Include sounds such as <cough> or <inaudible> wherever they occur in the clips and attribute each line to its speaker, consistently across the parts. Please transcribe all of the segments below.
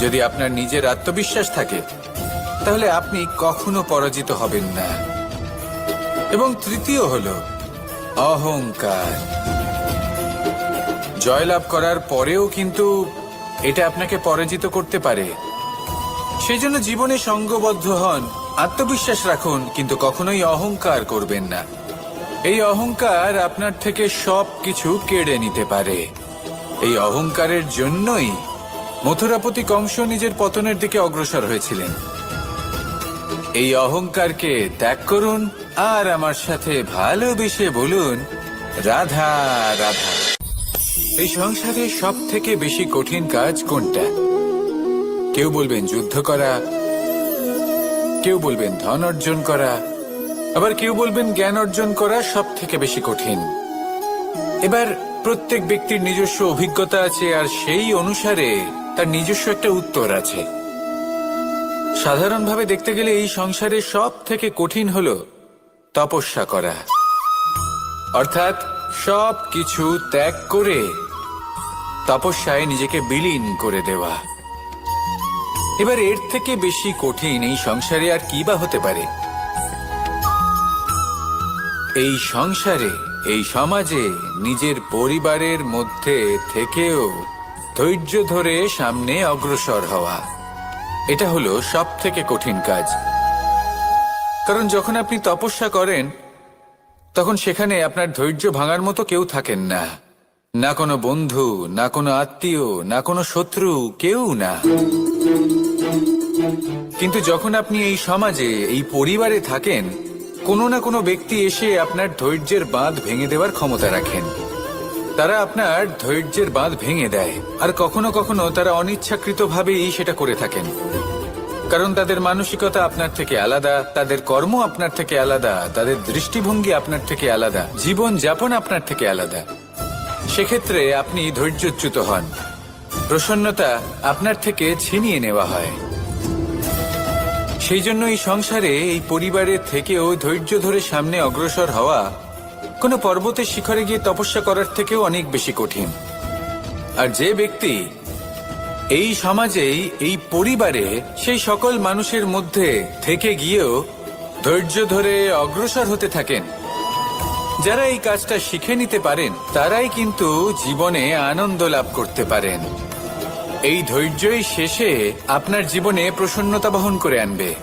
Speaker 1: যদি আপনার নিজের আত্মবিশ্বাস থাকে, তাহলে আপনি কখনো পরাজিত হবেন না। এবং তৃতীয় হল অহংকার। জয়লাভ করার পরেও কিন্তু এটা আপনাকে পরাজিত করতে পারে। সেই জন্য জীবনে সঙ্গবদ্ধ হন, আত্মবিশ্বাস রাখুন, কিন্তু কখনোই অহংকার করবেন না। এই অহংকার আপনার থেকে সব কিছু কেড়ে নিতে পারে। এই অহংকারের জন্যই মথুরাপতি কংস নিজের পতনের দিকে অগ্রসর হয়েছিলেন। এই অহংকারকে ত্যাগ করুন আর আমার সাথে ভালোবেসে বলুন, রাধা রাধা। এই সংসারে সব থেকে বেশি কঠিন কাজ কোনটা? কেউ বলবেন যুদ্ধ করা, কেউ বলবেন ধন অর্জন করা, আবার কেউ বলবেন জ্ঞান অর্জন করা সব থেকে বেশি কঠিন। এবার প্রত্যেক ব্যক্তির নিজস্ব অভিজ্ঞতা আছে আর সেই অনুসারে তার নিজস্ব একটা উত্তর আছে। সাধারণভাবে দেখতে গেলে এই সংসারে সব থেকে কঠিন হল তপস্যা করা। অর্থাৎ সব কিছু ত্যাগ করে তপস্যায় নিজেকে বিলীন করে দেওয়া। এবার এর থেকে বেশি কঠিন এই সংসারে আর কি বা হতে পারে? এই সংসারে, এই সমাজে নিজের পরিবারের মধ্যে থেকেও ধৈর্য ধরে সামনে অগ্রসর হওয়া। এটা হলো সব থেকে কঠিন কাজ। কারণ যখন আপনি তপস্যা করেন, তখন সেখানে আপনার ধৈর্য ভাঙার মতো কেউ থাকেন না। না কোনো বন্ধু, না কোনো আত্মীয়, না কোনো শত্রু, কেউ না। কিন্তু যখন আপনি এই সমাজে, এই পরিবারে থাকেন, কোনো না কোনো ব্যক্তি এসে আপনার ধৈর্যের বাঁধ ভেঙে দেওয়ার ক্ষমতা রাখেন। তারা আপনার ধৈর্যের বাঁধ ভেঙে দেয়, আর কখনো কখনো তারা অনিচ্ছাকৃতভাবেই সেটা করে থাকেন। কারণ তাদের মানসিকতা আপনার থেকে আলাদা, তাদের কর্ম আপনার থেকে আলাদা, তাদের দৃষ্টিভঙ্গি আপনার থেকে আলাদা জীবন যাপন আপনার থেকে আলাদা। সেক্ষেত্রে আপনি ধৈর্যচ্যুত হন। প্রসন্নতা আপনার থেকে ছিনিয়ে নেওয়া হয়। সেই জন্য এই সংসারে এই পরিবারের থেকেও ধৈর্য ধরে সামনে অগ্রসর হওয়া কোনো পর্বতের শিখরে গিয়ে তপস্যা করার থেকেও অনেক বেশি কঠিন। আর যে ব্যক্তি এই সমাজেই, এই পরিবারে, সেই সকল মানুষের মধ্যে থেকে গিয়েও ধৈর্য ধরে অগ্রসর হতে থাকেন। যারা এই কাজটা শিখে নিতে পারেন, তারাই কিন্তু জীবনে আনন্দ লাভ করতে পারেন। এই ধৈর্যই শেষে আপনার জীবনে প্রসন্নতা বহন করে আনবে।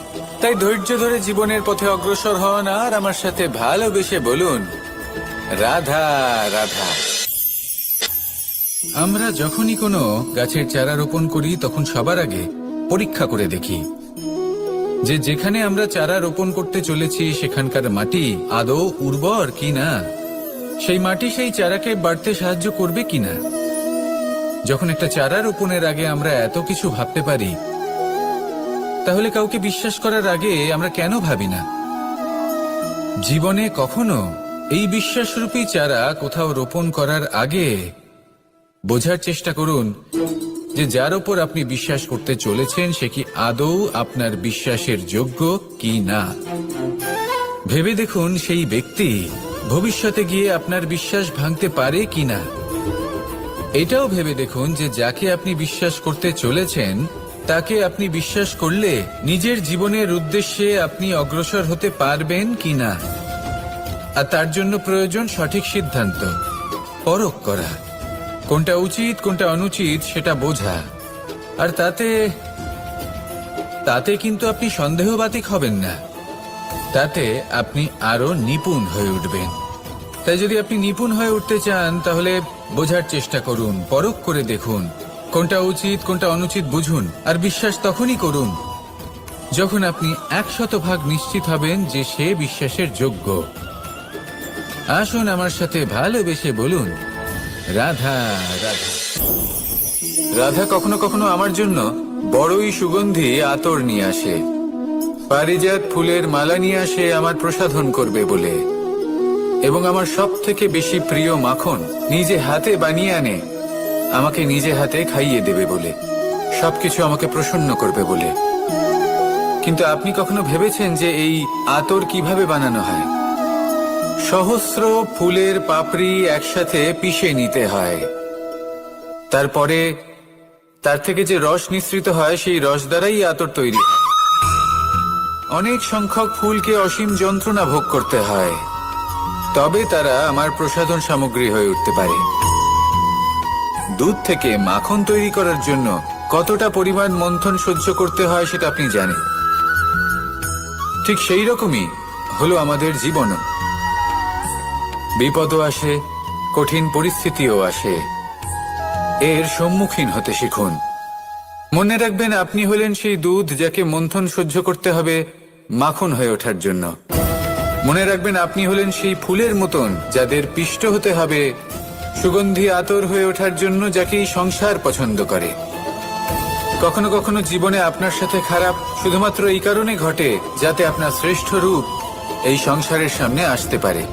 Speaker 1: তাই ধৈর্য ধরে জীবনের পথে অগ্রসর হন আর আমার সাথে ভালোবেসে বলুন রাধা রাধা। আমরা যখনই কোনো গাছের চারা রোপণ করি, তখন সবার আগে পরীক্ষা করে দেখি যে যেখানে আমরা চারা রোপণ করতে চলেছি, সেখানকার মাটি আদৌ উর্বর কি না সেই মাটি সেই চারাকে বাড়তে সাহায্য করবে কিনা? যখন একটা চারা রোপণের আগে আমরা এত কিছু ভাবতে পারি, তাহলে কাউকে বিশ্বাস করার আগে আমরা কেন ভাবি না? জীবনে কখনো এই বিশ্বাসরূপী চারা কোথাও রোপণ করার আগে বোঝার চেষ্টা করুন যে যার ওপর আপনি বিশ্বাস করতে চলেছেন, সে কি আদৌ আপনার বিশ্বাসের যোগ্য কি না। ভেবে দেখুন সেই ব্যক্তি ভবিষ্যতে গিয়ে আপনার বিশ্বাস ভাঙতে পারে কি না। এটাও ভেবে দেখুন যে যাকে আপনি বিশ্বাস করতে চলেছেন, তাকে আপনি বিশ্বাস করলে নিজের জীবনের উদ্দেশ্যে আপনি অগ্রসর হতে পারবেন কি না। আর তার জন্য প্রয়োজন সঠিক সিদ্ধান্ত। পরখ করা। কোনটা উচিত, কোনটা অনুচিত, সেটা বোঝা। আর তাতে তাতে কিন্তু আপনি সন্দেহবাতিক হবেন না। তাতে আপনি আরও নিপুণ হয়ে উঠবেন। তাই যদি আপনি নিপুণ হয়ে উঠতে চান, তাহলে বোঝার চেষ্টা করুন, পরখ করে দেখুন। কোনটা উচিত, কোনটা অনুচিত বুঝুন, আর বিশ্বাস তখনই করুন, যখন আপনি একশত ভাগ নিশ্চিত হবেন যে সে বিশ্বাসের যোগ্য। আসুন আমার সাথে ভালোবেসে বলুন, রাধা রাধা। রাধা কখনো কখনো আমার জন্য বড়ই সুগন্ধি আতর নিয়ে আসে। পারিজাত ফুলের মালা নিয়ে আসে আমার প্রসাধন করবে বলে। এবং আমার সব থেকে বেশি প্রিয় মাখন নিজে হাতে বানিয়ে আনে, আমাকে নিজে হাতে খাইয়ে দেবে বলে। সবকিছু আমাকে প্রসন্ন করবে বলে। কিন্তু আপনি কখনো ভেবেছেন যে এই আতর কীভাবে বানানো হয়? সহস্র ফুলের পাপড়ি একসাথে পিষে নিতে হয়। তারপরে তার থেকে যে রস নিঃসৃত হয়, সেই রস দ্বারাই আতর তৈরি অনেক সংখ্যক ফুলকে অসীম যন্ত্রণা ভোগ করতে হয়। তবে তারা আমার প্রসাধন সামগ্রী হয়ে উঠতে পারে। দুধ থেকে মাখন তৈরি করার জন্য কতটা পরিমাণ মন্থন সহ্য করতে হয়, সেটা আপনি জানেন। ঠিক সেই রকমই হলো আমাদের জীবনও। বিপদও আসে, কঠিন পরিস্থিতিও আসে। এর সম্মুখীন হতে শিখুন। মনে রাখবেন, আপনি হলেন সেই দুধ যাকে মন্থন সহ্য করতে হবে মাখন হয়ে ওঠার জন্য। মনে রাখবেন, আপনি হলেন সেই ফুলের মতন যাদের পিষ্ট হতে হবে, সুগন্ধি আতর হয়ে ওঠার জন্য যাকে সংসার পছন্দ করে। কখনো কখনো জীবনে আপনার সাথে খারাপ শুধুমাত্র এই কারণে ঘটে যাতে আপনার শ্রেষ্ঠ রূপ এই সংসারের সামনে আসতে পারে।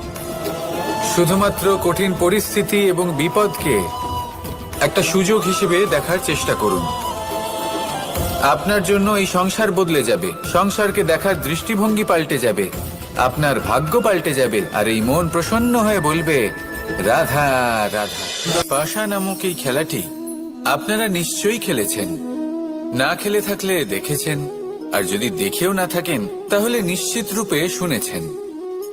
Speaker 1: শুধুমাত্র কঠিন পরিস্থিতি এবং বিপদকে একটা সুযোগ হিসেবে দেখার চেষ্টা করুন। আপনার জন্য এই সংসার বদলে যাবে। সংসারকে দেখার দৃষ্টিভঙ্গি পাল্টে যাবে। আপনার ভাগ্য পাল্টে যাবে। আর এই মন প্রসন্ন হয়ে বলবে, রাধা রাধা। পাশা নামক এই খেলাটি আপনারা নিশ্চয়ই খেলেছেন। না খেলে থাকলে দেখেছেন। আর যদি দেখেও না থাকেন, তাহলে নিশ্চিত রূপে শুনেছেন।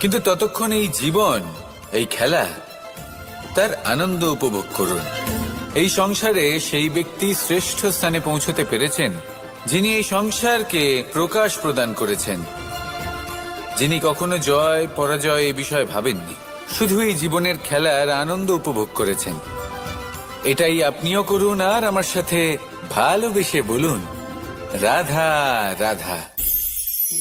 Speaker 1: কিন্তু ততক্ষণ এই জীবন, এই খেলা, তার আনন্দ উপভোগ করুন। এই সংসারে সেই ব্যক্তি শ্রেষ্ঠ স্থানে পৌঁছতে পেরেছেন, যিনি এই সংসারকে প্রকাশ প্রদান করেছেন। যিনি কখনো জয়, পরাজয় এ বিষয়ে ভাবেননি, শুধু এই জীবনের খেলার আনন্দ উপভোগ করেছেন। এটাই আপনিও করুন আর আমার সাথে ভালোবেসে বলুন, রাধা রাধা।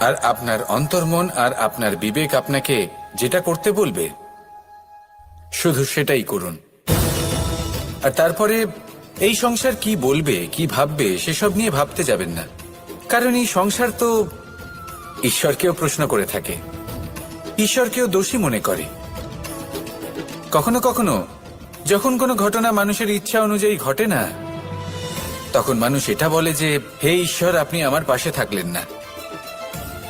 Speaker 1: আর আপনার অন্তর্মন আর আপনার বিবেক আপনাকে যেটা করতে বলবে, শুধু সেটাই করুন। আর তারপরে, এই সংসার কি বলবে, কি ভাববে, সেসব নিয়ে ভাবতে যাবেন না। কারণ এই সংসার তো ঈশ্বরকেও প্রশ্ন করে থাকে, ঈশ্বরকেও দোষী মনে করে। কখনো কখনো, যখন কোনো ঘটনা মানুষের ইচ্ছা অনুযায়ী ঘটে না, তখন মানুষ এটা বলে যে, হে ঈশ্বর, আপনি আমার পাশে থাকলেন না।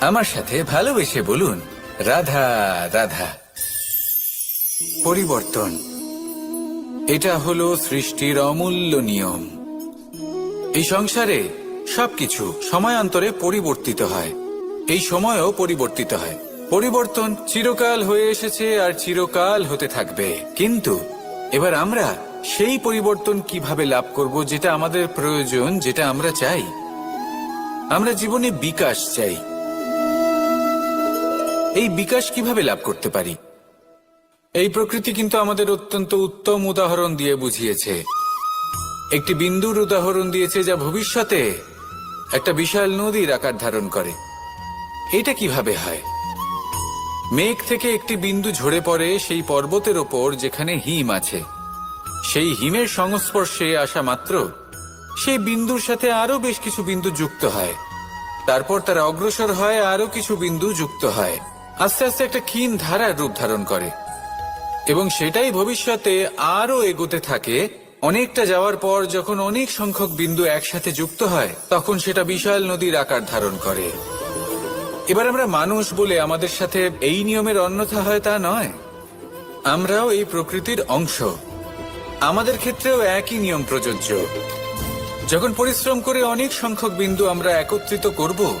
Speaker 1: আমার সাথে ভালোবেসে বলুন, রাধা রাধা। পরিবর্তন। এটা হলো সৃষ্টির অমূল্য নিয়ম। এই সংসারে সবকিছু সময়ান্তরে পরিবর্তিত হয়। এই সময়ও পরিবর্তিত হয়। পরিবর্তন চিরকাল হয়ে এসেছে আর চিরকাল হতে থাকবে। কিন্তু এবার আমরা সেই পরিবর্তন কীভাবে লাভ করব যেটা আমাদের প্রয়োজন, যেটা আমরা চাই? আমরা জীবনে বিকাশ চাই। এই বিকাশ কীভাবে লাভ করতে পারি? এই প্রকৃতি কিন্তু আমাদের অত্যন্ত উত্তম উদাহরণ দিয়ে বুঝিয়েছে। একটি বিন্দুর উদাহরণ দিয়েছে যা ভবিষ্যতে একটা বিশাল নদীর আকার ধারণ করে। এটা কীভাবে হয়? মেঘ থেকে একটি বিন্দু ঝরে পড়ে সেই পর্বতের ওপর যেখানে হিম আছে। সেই হিমের সংস্পর্শে আসা মাত্র সেই বিন্দুর সাথে আরও বেশ কিছু বিন্দু যুক্ত হয়। তারপর তারা অগ্রসর হয় আরও কিছু বিন্দু যুক্ত হয়। আস্তে আস্তে একটা ক্ষীণ ধারার রূপ ধারণ করে। এবং সেটাই ভবিষ্যতে আরও এগোতে থাকে। অনেকটা যাওয়ার পর যখন অনেক সংখ্যক বিন্দু একসাথে যুক্ত হয়, তখন সেটা বিশাল নদীর আকার ধারণ করে। এবার আমরা মানুষ বলে আমাদের সাথে এই নিয়মের অন্যথা হয় তা নয়। আমরাও এই প্রকৃতির অংশ। আমাদের ক্ষেত্রেও একই নিয়ম প্রযোজ্য। যখন পরিশ্রম করে অনেক সংখ্যক বিন্দু আমরা একত্রিত করব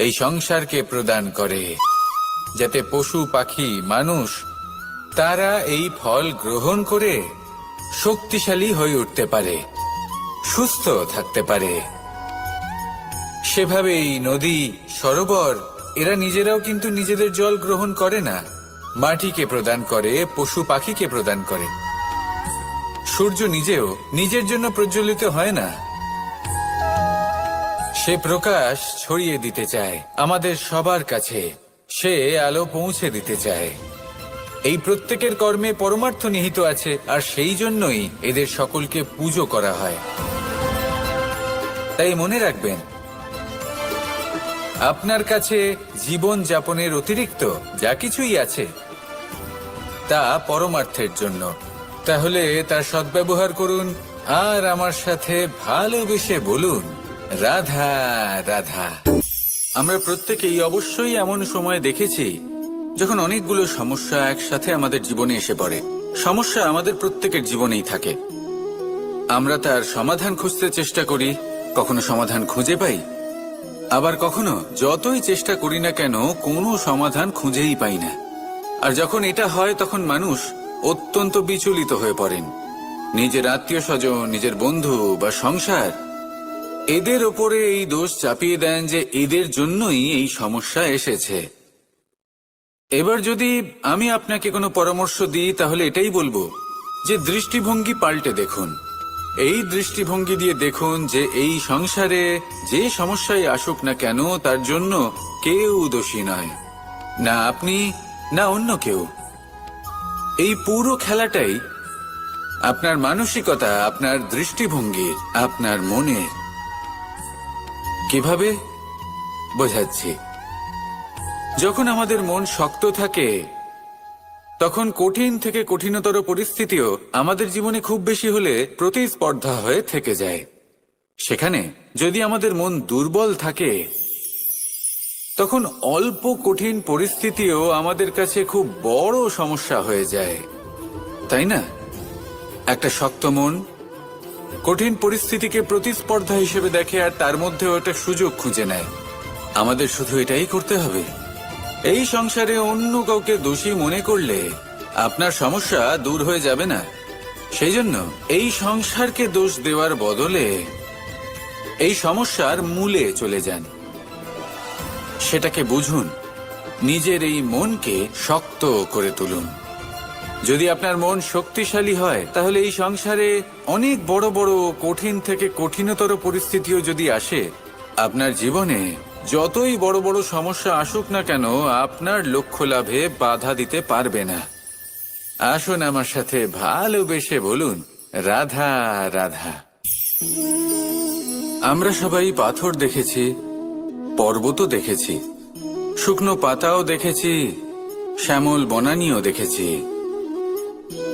Speaker 1: এই সংসারকে প্রদান করে, যাতে পশু, পাখি, মানুষ তারা এই ফল গ্রহণ করে শক্তিশালী হয়ে উঠতে পারে, সুস্থ থাকতে পারে। সেভাবেই নদী, সরোবর, এরা নিজেরাও কিন্তু নিজেদের জল গ্রহণ করে না। মাটিকে প্রদান করে, পশু, পাখিকে প্রদান করে। সূর্য নিজেও নিজের জন্য প্রজ্বলিত হয় না। সে প্রকাশ ছড়িয়ে দিতে চায় আমাদের সবার কাছে। সে আলো পৌঁছে দিতে চায়। এই প্রত্যেকের কর্মে পরমার্থ নিহিত আছে, আর সেই জন্যই এদের সকলকে পুজো করা হয়। তাই মনে রাখবেন, আপনার কাছে জীবন যাপনের অতিরিক্ত যা কিছুই আছে, তা পরমার্থের জন্য। তাহলে তার সদ্ব্যবহার করুন, আর আমার সাথে ভালোবেসে বলুন। রাধা রাধা। আমরা প্রত্যেকেই অবশ্যই এমন সময় দেখেছি, যখন অনেকগুলো সমস্যা একসাথে আমাদের জীবনে এসে পড়ে। সমস্যা আমাদের প্রত্যেকের জীবনেই থাকে। আমরা তার সমাধান খুঁজতে চেষ্টা করি, কখনো সমাধান খুঁজে পাই। আবার কখনো যতই চেষ্টা করি না কেন, কোনো সমাধান খুঁজেই পাই না। আর যখন এটা হয়, তখন মানুষ অত্যন্ত বিচলিত হয়ে পড়েন। নিজের আত্মীয় স্বজন, নিজের বন্ধু বা সংসার এদের ওপরে এই দোষ চাপিয়ে দেন যে এদের জন্যই এই সমস্যা এসেছে। এবার যদি আমি আপনাকে কোনো পরামর্শ দিই, তাহলে এটাই বলব যে দৃষ্টিভঙ্গি পাল্টে দেখুন। এই দৃষ্টিভঙ্গি দিয়ে দেখুন যে এই সংসারে যে সমস্যায় আসুক না কেন, তার জন্য কেউ দোষী নয়। না আপনি, না অন্য কেউ। এই পুরো খেলাটাই আপনার মানসিকতা, আপনার দৃষ্টিভঙ্গি, আপনার মনের কীভাবে? বোঝাচ্ছি। যখন আমাদের মন শক্ত থাকে, তখন কঠিন থেকে কঠিনতর পরিস্থিতিও আমাদের জীবনে খুব বেশি হলে প্রতিস্পর্ধা হয়ে থেকে যায়। সেখানে যদি আমাদের মন দুর্বল থাকে, তখন অল্প কঠিন পরিস্থিতিও আমাদের কাছে খুব বড় সমস্যা হয়ে যায়। তাই না? একটা শক্ত মন কঠিন পরিস্থিতিকে প্রতিস্পর্ধা হিসেবে দেখে আর তার মধ্যেও একটা সুযোগ খুঁজে নেয়। আমাদের শুধু এটাই করতে হবে। এই সংসারে অন্য কাউকে দোষী মনে করলে আপনার সমস্যা দূর হয়ে যাবে না। সেই জন্য এই সংসারকে দোষ দেওয়ার বদলে এই সমস্যার মূলে চলে যান। সেটাকে বুঝুন। নিজের এই মনকে শক্ত করে তুলুন। যদি আপনার মন শক্তিশালী হয়, তাহলে এই সংসারে অনেক বড় বড় কঠিন থেকে কঠিনতর পরিস্থিতিও যদি আসে, আপনার জীবনে যতই বড় বড় সমস্যা আসুক না কেন, আপনার লক্ষ্য লাভে বাধা দিতে পারবে না। আসুন আমার সাথে ভালোবেসে বলুন, রাধা রাধা। আমরা সবাই পাথর দেখেছি পর্বতও দেখেছি, শুকনো পাতাও দেখেছি, শ্যামল বনানিও দেখেছি।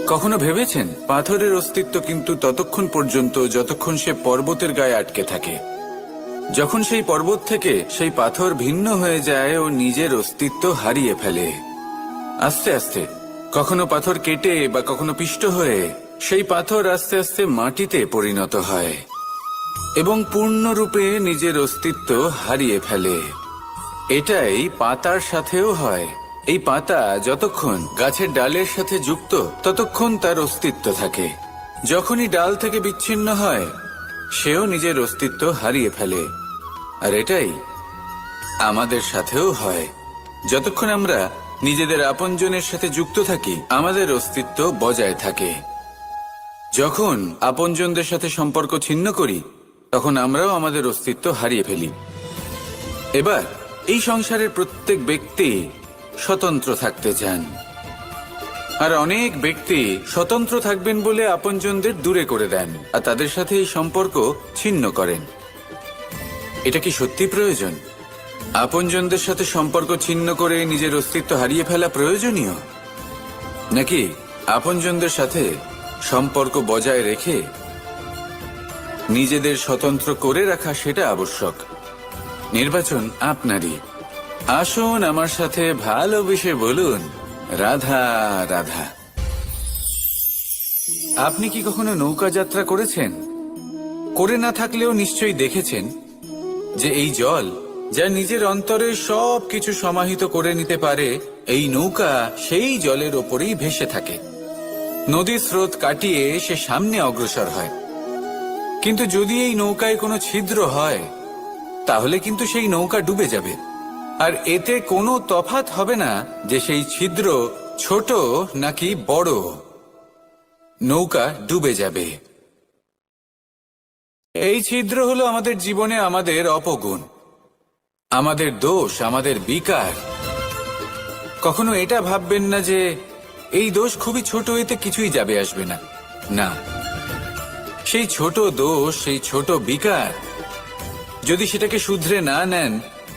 Speaker 1: কখনো ভেবেছেন? পাথরের অস্তিত্ব কিন্তু ততক্ষণ পর্যন্ত যতক্ষণ সে পর্বতের গায়ে আটকে থাকে। যখন সেই পর্বত থেকে সেই পাথর ভিন্ন হয়ে যায় ও নিজের অস্তিত্ব হারিয়ে ফেলে। আস্তে আস্তে, কখনো পাথর কেটে বা কখনো পিষ্ট হয়ে সেই পাথর আস্তে আস্তে মাটিতে পরিণত হয় এবং পূর্ণরূপে নিজের অস্তিত্ব হারিয়ে ফেলে। এটাই পাতার সাথেও হয়। এই পাতা যতক্ষণ গাছের ডালের সাথে যুক্ত, ততক্ষণ তার অস্তিত্ব থাকে। যখনই ডাল থেকে বিচ্ছিন্ন হয়, সেও নিজের অস্তিত্ব হারিয়ে ফেলে। আর এটাই আমাদের সাথেও হয়। যতক্ষণ আমরা নিজেদের আপনজনের সাথে যুক্ত থাকি, আমাদের অস্তিত্ব বজায় থাকে। যখন আপনজনদের সাথে সম্পর্ক ছিন্ন করি, তখন আমরাও আমাদের অস্তিত্ব হারিয়ে ফেলি। এবার, এই সংসারের প্রত্যেক ব্যক্তি স্বতন্ত্র থাকতে চান। আর অনেক ব্যক্তি স্বতন্ত্র থাকবেন বলে আপনজনদের দূরে করে দেন আর তাদের সাথে এই সম্পর্ক ছিন্ন করেন। এটা কি সত্যি প্রয়োজন? আপনজনদের সাথে সম্পর্ক ছিন্ন করে নিজের অস্তিত্ব হারিয়ে ফেলা প্রয়োজনীয়? নাকি আপনজনদের সাথে সম্পর্ক বজায় রেখে নিজেদের স্বতন্ত্র করে রাখা সেটা আবশ্যক? নির্বাচন আপনারই। আসুন আমার সাথে ভালোবেসে বলুন। রাধা রাধা। আপনি কি কখনো নৌকা যাত্রা করেছেন? করে না থাকলেও নিশ্চয়ই দেখেছেন যে এই জল, যা নিজের অন্তরে সব কিছু সমাহিত করে নিতে পারে, এই নৌকা সেই জলের ওপরেই ভেসে থাকে। নদীর স্রোত কাটিয়ে সে সামনে অগ্রসর হয়। কিন্তু যদি এই নৌকায় কোনো ছিদ্র হয়, তাহলে কিন্তু সেই নৌকা ডুবে যাবে। আর এতে কোনো তফাত হবে না যে সেই ছিদ্র ছোট নাকি বড়। নৌকা ডুবে যাবে। এই ছিদ্র হলো আমাদের জীবনে আমাদের অপগুণ। আমাদের দোষ, আমাদের বিকার। কখনো এটা ভাববেন না যে এই দোষ খুবই ছোট, এতে কিছুই যাবে, আসবে না। না। সেই ছোট দোষ, সেই ছোট বিকার, যদি সেটাকে শুধরে না নেন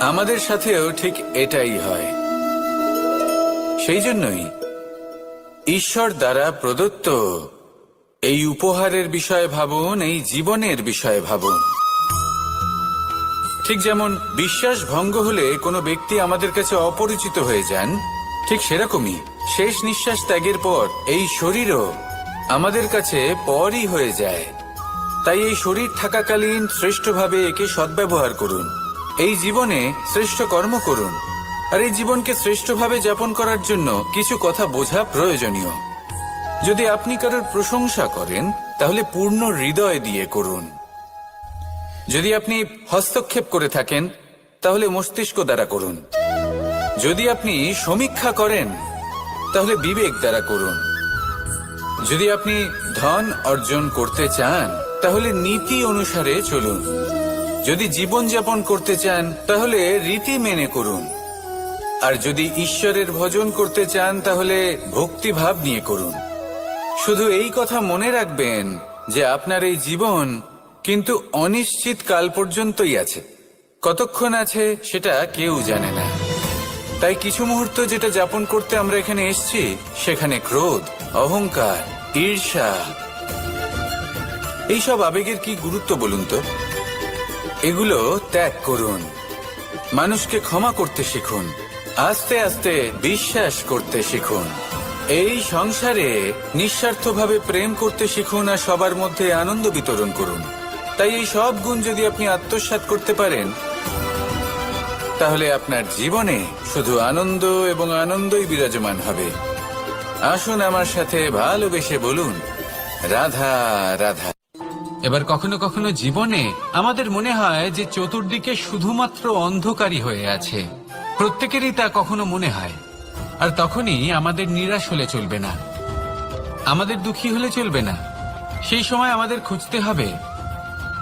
Speaker 1: আমাদের সাথেও ঠিক এটাই হয়। সেই জন্যই ঈশ্বর দ্বারা প্রদত্ত এই উপহারের বিষয়ে ভাবুন, এই জীবনের বিষয়ে ভাবুন। ঠিক যেমন বিশ্বাস ভঙ্গ হলে কোনো ব্যক্তি আমাদের কাছে অপরিচিত হয়ে যান, ঠিক সেরকমই শেষ নিঃশ্বাস ত্যাগের পর এই শরীরও আমাদের কাছে পরই হয়ে যায়। তাই এই শরীর থাকাকালীন শ্রেষ্ঠভাবে একে সদ্ব্যবহার করুন। এই জীবনে শ্রেষ্ঠ কর্ম করুন। আর এই জীবনকে শ্রেষ্ঠভাবে যাপন করার জন্য কিছু কথা বোঝা প্রয়োজনীয়। যদি আপনি কারোর প্রশংসা করেন, তাহলে পূর্ণ হৃদয় দিয়ে করুন। যদি আপনি হস্তক্ষেপ করে থাকেন, তাহলে মস্তিষ্ক দ্বারা করুন। যদি আপনি সমীক্ষা করেন, তাহলে বিবেক দ্বারা করুন। যদি আপনি ধন অর্জন করতে চান তাহলে নীতি অনুসারে চলুন। যদি জীবন যাপন করতে চান, তাহলে রীতি মেনে করুন। আর যদি ঈশ্বরের ভজন করতে চান, তাহলে ভক্তিভাব নিয়ে করুন। শুধু এই কথা মনে রাখবেন যে আপনার এই জীবন কিন্তু অনিশ্চিত কাল পর্যন্তই আছে। কতক্ষণ আছে সেটা কেউ জানে না। তাই কিছু মুহূর্ত যেটা যাপন করতে আমরা এখানে এসেছি, সেখানে ক্রোধ, অহংকার, ঈর্ষা এইসব আবেগের কি গুরুত্ব বলুন তো? এগুলো ত্যাগ করুন। মানুষকে ক্ষমা করতে শিখুন। আস্তে আস্তে বিশ্বাস করতে শিখুন। এই সংসারে নিঃস্বার্থভাবে প্রেম করতে শিখুন আর সবার মধ্যে আনন্দ বিতরণ করুন। তাই এই সব গুণ যদি আপনি আত্মসাৎ করতে পারেন, তাহলে আপনার জীবনে শুধু আনন্দ এবং আনন্দই বিরাজমান হবে। আসুন আমার সাথে ভালোবেসে বলুন, রাধা রাধা। এবার কখনো কখনো জীবনে আমাদের মনে হয় যে চতুর্দিকে শুধুমাত্র অন্ধকারই হয়ে আছে। প্রত্যেকেরই তা কখনো মনে হয়। আর তখনই আমাদের নিরাশ হলে চলবে না। আমাদের দুঃখী হলে চলবে না। সেই সময় আমাদের খুঁজতে হবে,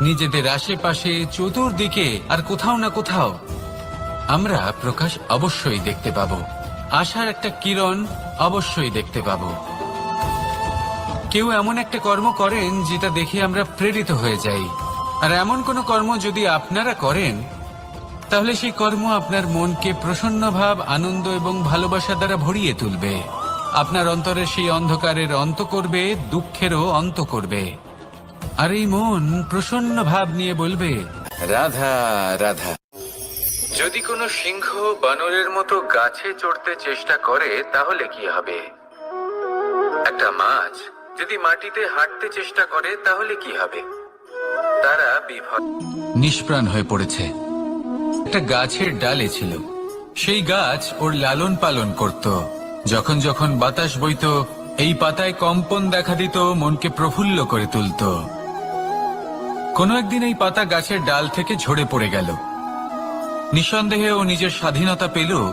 Speaker 1: নিজেদের আশেপাশে, চতুর্দিকে, আর কোথাও না কোথাও। আমরা প্রকাশ অবশ্যই দেখতে পাবো। আশার একটা কিরণ অবশ্যই দেখতে পাবো। কেউ এমন একটা কর্ম করেন যেটা দেখে আমরা প্রেরিত হয়ে যাই। আর এমন কোনো কর্ম যদি আপনারা করেন তাহলে সেই কর্ম আপনার মনকে প্রসন্ন ভাব আনন্দ এবং ভালোবাসা দ্বারা ভরিয়ে তুলবে। আপনার অন্তরে সেই অন্ধকারের অন্ত করবে দুঃখেরও অন্ত করবে। আর এই মন প্রসন্ন ভাব নিয়ে বলবে রাধা রাধা। যদি কোনো সিংহ বানরের মতো গাছে চড়তে চেষ্টা করে তাহলে কি হবে? একটা মাছ যদি মাটিতে হাঁটতে চেষ্টা করে, তাহলে কি হবে? তারা বিভৎ নিষ্প্রাণ হয়ে পড়েছে। একটা গাছের ডালে ছিল। সেই গাছ ওর লালন পালন করত। যখন যখন বাতাস বইত, এই পাতায় কম্পন দেখা দিত, মনকে প্রফুল্ল করে তুলত। কোনো একদিন এই পাতা গাছের ডাল থেকে ঝরে পড়ে গেল। নিঃসন্দেহে ও নিজের স্বাধীনতা পেল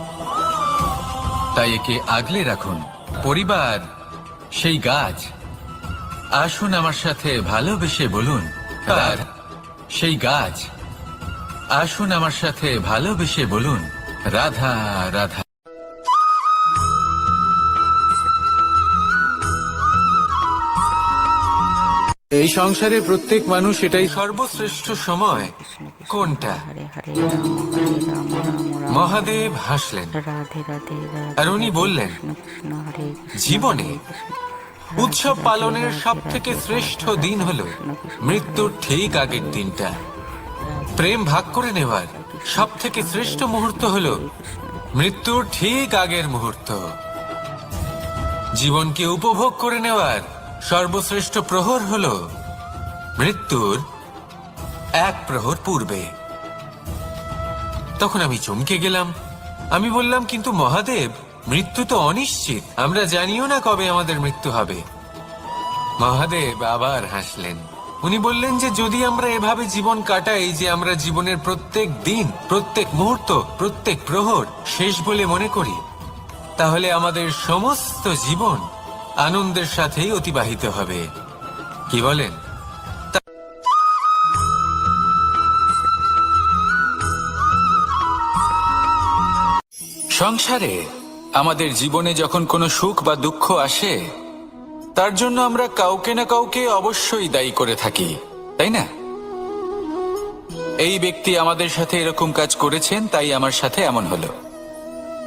Speaker 1: তাই একে আগলে রাখুন। পরিবার, সেই গাছ। আসুন আমার সাথে ভালোবেসে বলুন তার সেই গাছ। আসুন আমার সাথে ভালোবেসে বলুন, রাধা রাধা। এই সংসারে প্রত্যেক মানুষ এটাই সর্বশ্রেষ্ঠ সময়। কোনটা? মহাদেব হাসলেন। আর উনি বললেন জীবনে উৎসব পালনের সব থেকে শ্রেষ্ঠ দিন হলো মৃত্যুর ঠিক আগের দিনটা। প্রেম ভাগ করে নেওয়ার সব থেকে শ্রেষ্ঠ মুহূর্ত হলো মৃত্যুর ঠিক আগের মুহূর্ত। জীবনকে উপভোগ করে নেওয়ার সর্বশ্রেষ্ঠ প্রহর হল মৃত্যুর এক প্রহর পূর্বে। তখন আমি চমকে গেলাম। আমি বললাম, কিন্তু মহাদেব, মৃত্যু তো অনিশ্চিত। আমরা জানিও না কবে আমাদের মৃত্যু হবে। মহাদেব আবার হাসলেন। উনি বললেন যে, যদি আমরা এভাবে জীবন কাটাই যে, আমরা জীবনের প্রত্যেক দিন, প্রত্যেক মুহূর্ত, প্রত্যেক প্রহর শেষ বলে মনে করি, তাহলে আমাদের সমস্ত জীবন আনন্দের সাথেই অতিবাহিত হবে। কি বলেন? সংসারে আমাদের জীবনে যখন কোনো সুখ বা দুঃখ আসে, তার জন্য আমরা কাউকে না কাউকে অবশ্যই দায়ী করে থাকি, তাই না? এই ব্যক্তি আমাদের সাথে এরকম কাজ করেছেন, তাই আমার সাথে এমন হলো।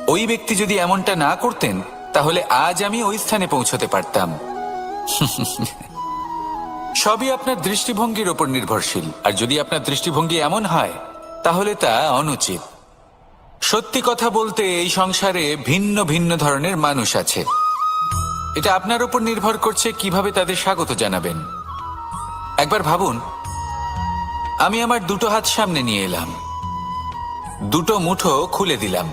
Speaker 1: ওই ব্যক্তি যদি এমনটা না করতেন তাহলে আজ আমি ওই স্থানে পৌঁছতে পারতাম। সবই আপনার দৃষ্টিভঙ্গির ওপর নির্ভরশীল। আর যদি আপনার দৃষ্টিভঙ্গি এমন হয়, তাহলে তা অনুচিত। সত্যি কথা বলতে, এই সংসারে ভিন্ন ভিন্ন ধরনের মানুষ আছে। এটা আপনার উপর নির্ভর করছে কীভাবে তাদের স্বাগত জানাবেন। একবার ভাবুন, আমি আমার দুটো হাত সামনে নিয়ে এলাম। দুটো মুঠো খুলে দিলাম।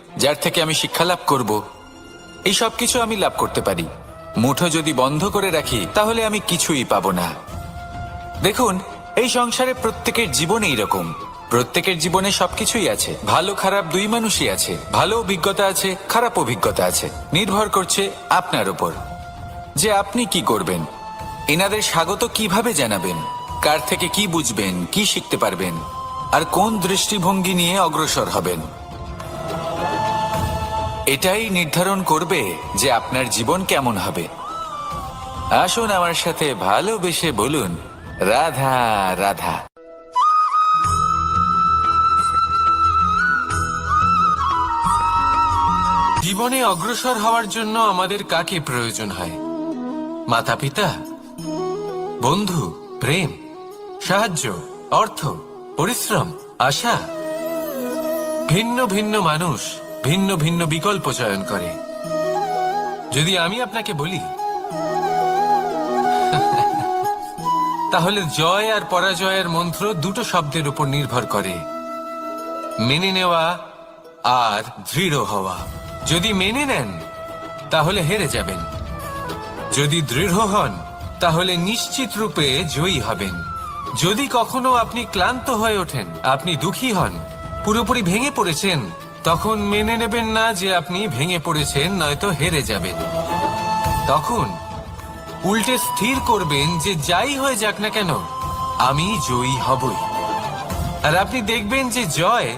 Speaker 1: যার থেকে আমি শিক্ষা লাভ করব, এই সব কিছু আমি লাভ করতে পারি। মুঠো যদি বন্ধ করে রাখি, তাহলে আমি কিছুই পাবো না। দেখুন, এই সংসারে প্রত্যেকের জীবন এইরকম। প্রত্যেকের জীবনে সবকিছুই আছে। ভালো, খারাপ দুই মানুষই আছে। ভালো অভিজ্ঞতা আছে, খারাপ অভিজ্ঞতা আছে। নির্ভর করছে আপনার উপর। যে আপনি কি করবেন? এনাদের স্বাগত কীভাবে জানাবেন? কার থেকে কি বুঝবেন? কি শিখতে পারবেন? আর কোন দৃষ্টিভঙ্গি নিয়ে অগ্রসর হবেন? এটাই নির্ধারণ করবে যে আপনার জীবন কেমন হবে। আসুন আমার সাথে ভালোবেসে বলুন, রাধা রাধা। জীবনে অগ্রসর হওয়ার জন্য আমাদের কাকে প্রয়োজন হয়? মাতা পিতা বন্ধু? প্রেম? সাহায্য? অর্থ? পরিশ্রম? আশা? ভিন্ন ভিন্ন মানুষ? ভিন্ন ভিন্ন বিকল্প চয়ন করে। যদি আমি আপনাকে বলি, <laughs> তাহলে জয় আর পরাজয়ের মন্ত্র দুটো শব্দের উপর নির্ভর করে। মেনে নেওয়া আর দৃঢ় হওয়া। যদি মেনে নেন, তাহলে হেরে যাবেন। যদি দৃঢ় হন, তাহলে নিশ্চিত রূপে জয়ী হবেন। যদি কখনো আপনি ক্লান্ত হয়ে ওঠেন, আপনি দুঃখী হন, পুরোপুরি ভেঙে পড়েছেন তখন মেনে নেবেন না যে আপনি ভেঙে পড়েছেন, নয়তো হেরে যাবেন। তখন উল্টে স্থির করবেন যে যাই হয়ে যাক না কেন, আমি জয়ী হবই। আর আপনি দেখবেন যে জয়